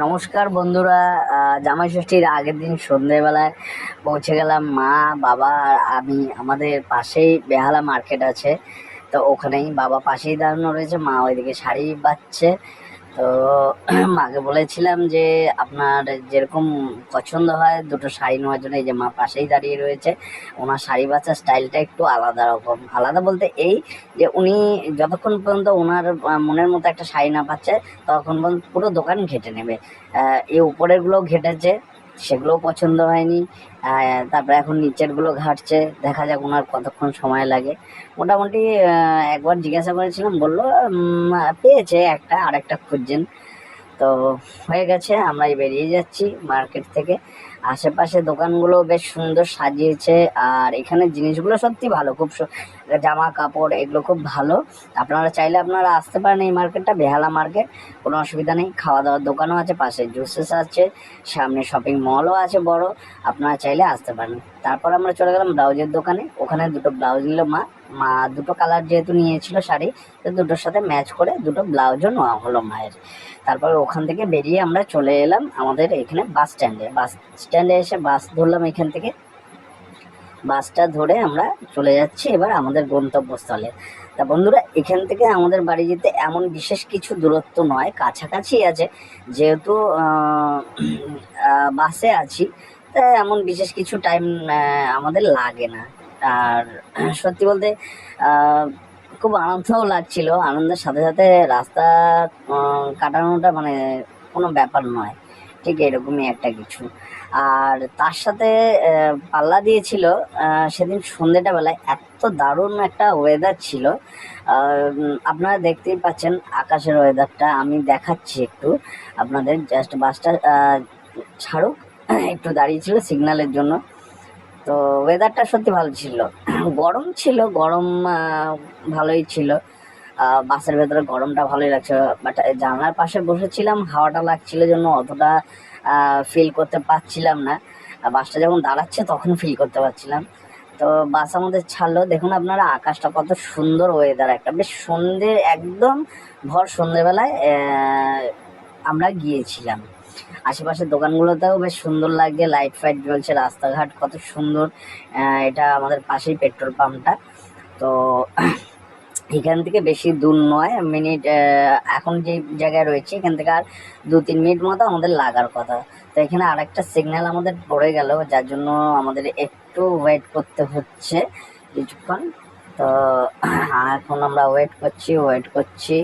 নমস্কার বন্ধুরা জামাই ষষ্ঠীর আগের দিন সন্ধেবেলায় পৌঁছে গেলাম মা, বাবা আর আমি আমাদের পাশেই বেহালা মার্কেট আছে। তো ওখানেই বাবা পাশেই দাঁড়ানো রয়েছে, মা ওইদিকে শাড়ি বাচ্ছে তো মাকে বলেছিলাম যে আপনার যেরকম পছন্দ হয়, দুটো শাড়ি নেওয়ার জন্য এই যে মা পাশেই দাঁড়িয়ে রয়েছে, ওনার শাড়ি বাঁচার স্টাইলটা একটু আলাদা রকম। আলাদা বলতে এই যে উনি যতক্ষণ পর্যন্ত ওনার মনের মতো একটা শাড়ি না পাচ্ছে তখন পর্যন্ত পুরো দোকান ঘেটে নেবে। এই উপরেরগুলোও ঘেটেছে। সেগুলোও পছন্দ হয়নি। তারপরে এখন নিচেরগুলো ঘাটছে, দেখা যাক ওনার কতক্ষণ সময় লাগে। মোটামুটি একবার জিজ্ঞাসা করেছিলাম, বলল পেয়েছে একটা আর একটা খুঁজছেন। তো হয়ে গেছে, আমরাই বেরিয়ে যাচ্ছি মার্কেট থেকে। আশেপাশে দোকানগুলো বেশ সুন্দর সাজিয়েছে, আর এখানে জিনিসগুলো সত্যি ভালো, খুব জামা কাপড় এগুলো খুব ভালো। আপনারা চাইলে আপনারা আসতে পারেন এই মার্কেটটা বেহালা মার্কেট কোনো অসুবিধা নেই। খাওয়া দাওয়ার দোকানও আছে, পাশে জুসেস আছে, সামনে শপিং মলও আছে বড়, আপনারা চাইলে আসতে পারেন। তারপর আমরা চলে গেলাম ব্লাউজের দোকানে, ওখানে দুটো ব্লাউজ নিল মা। মা দুটো কালার যেহেতু নিয়েছিল শাড়ি, তো দুটোর সাথে ম্যাচ করে দুটো ব্লাউজও নেওয়া হলো মায়ের। তারপরে ওখান থেকে বেরিয়ে আমরা চলে এলাম আমাদের এখানে বাস স্ট্যান্ডে বাস স্ট্যান্ডে এসে বাস ধরলাম এখান থেকে। বাসটা ধরে আমরা চলে যাচ্ছি এবার আমাদের গন্তব্যস্থলে। তা বন্ধুরা, এখান থেকে আমাদের বাড়ি যেতে এমন বিশেষ কিছু দূরত্ব নয়, কাছাকাছি আছে। যেহেতু বাসে আছি, তা এমন বিশেষ কিছু টাইম আমাদের লাগে না। আর সত্যি বলতে খুব আনন্দও লাগছিল। আনন্দের সাথে সাথে রাস্তা কাটানোটা মানে কোনো ব্যাপার নয়। ঠিক এরকমই একটা কিছু। আর তার সাথে পাল্লা দিয়েছিল সেদিন সন্ধ্যেটা বেলায়। এত দারুণ একটা ওয়েদার ছিল। আপনারা দেখতেই পাচ্ছেন আকাশের ওয়েদারটা আমি দেখাচ্ছি একটু আপনাদের। জাস্ট বাসটা ছাড়ুক। একটু দাঁড়িয়েছিল সিগন্যালের জন্য। তো ওয়েদারটা সত্যি ভালো ছিল। গরম ছিল গরম ভালোই ছিল। বাসের ভেতরে গরমটা ভালোই লাগছিল বাট জানলার পাশে বসেছিলাম হাওয়াটা লাগছিল জন্য অতটা ফিল করতে পারছিলাম না। বাসটা যখন দাঁড়াচ্ছে তখন ফিল করতে পারছিলাম। তো বাস আমাদের ছাড়লো। দেখুন আপনারা আকাশটা কত সুন্দর ওয়েদার একটা বেশ সন্ধে একদম ভর সন্ধেবেলায় আহ, আমরা গিয়েছিলাম। আশেপাশের দোকানগুলোতেও বেশ সুন্দর লাগছে। লাইট ফাইট জ্বলছে রাস্তাঘাট কত সুন্দর। এটা আমাদের পাশেই পেট্রোল পাম্পটা। তো এখান থেকে বেশি দূর নয়, মিনিট এখন যে জায়গায় রয়েছে, এখান থেকে আর দু তিন মিনিট মতো আমাদের লাগার কথা। তো এখানে আরেকটা সিগন্যাল আমাদের পড়ে গেল, যার জন্য আমাদের একটু ওয়েট করতে হচ্ছে কিছুক্ষণ। তো এখন আমরা ওয়েট করছি ওয়েট করছি।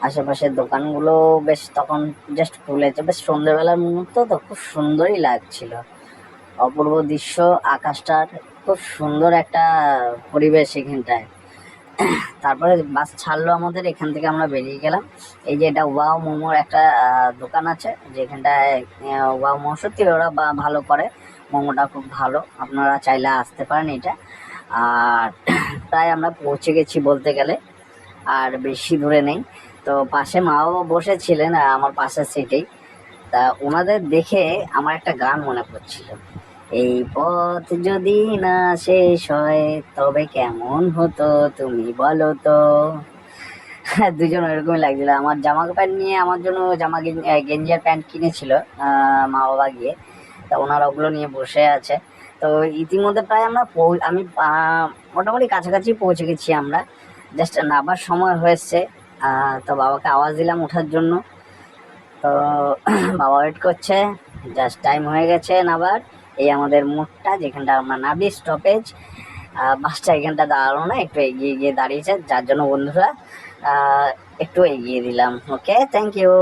আশেপাশের দোকানগুলো বেশ তখন জাস্ট খুলেছে বেশ সন্ধ্যেবেলার মুহূর্ত তো খুব সুন্দরই লাগছিল। অপূর্ব দৃশ্য, আকাশটার খুব সুন্দর একটা পরিবেশ এখানটায়। তারপরে বাস ছাড়লো আমাদের, এখান থেকে আমরা বেরিয়ে গেলাম। এই যে এটা ওয়াও মোমোর একটা দোকান আছে, যেখানটায় ওয়াও মোমো, সত্যি ওরা বা- ভালো করে। মোমোটা খুব ভালো, আপনারা চাইলে আসতে পারেন এটা। আর প্রায় আমরা পৌঁছে গেছি বলতে গেলে। আর বেশি দূরে নেই। তো পাশে মা বাবা বসেছিলেন আমার পাশের সিটেই তা ওনাদের দেখে আমার একটা গান মনে পড়ছিল। এই পথ যদি না শেষ হয়, তবে কেমন হতো তুমি বলো তো? দুজন এরকমই লাগছিল। আমার জামা প্যান্ট নিয়ে আমার জন্য জামা গেঞ্জি প্যান্ট কিনেছিল মা বাবা গিয়ে। তা ওনারা ওগুলো নিয়ে বসে আছে। তো ইতিমধ্যে প্রায় আমরা আমি মোটামুটি কাছাকাছি পৌঁছে গেছি আমরা। জাস্ট নামার সময় হয়েছে। তো বাবাকে আওয়াজ দিলাম ওঠার জন্য। তো বাবা ওয়েট করছে। জাস্ট টাইম হয়ে গেছে নাবার এই আমাদের মোড়টা যেখানটা আমরা নাবি স্টপেজ বাসটা এখানটা দাঁড়াল না, একটু এগিয়ে গিয়ে দাঁড়িয়েছে, যার জন্য বন্ধুরা একটু এগিয়ে দিলাম। Okay thank you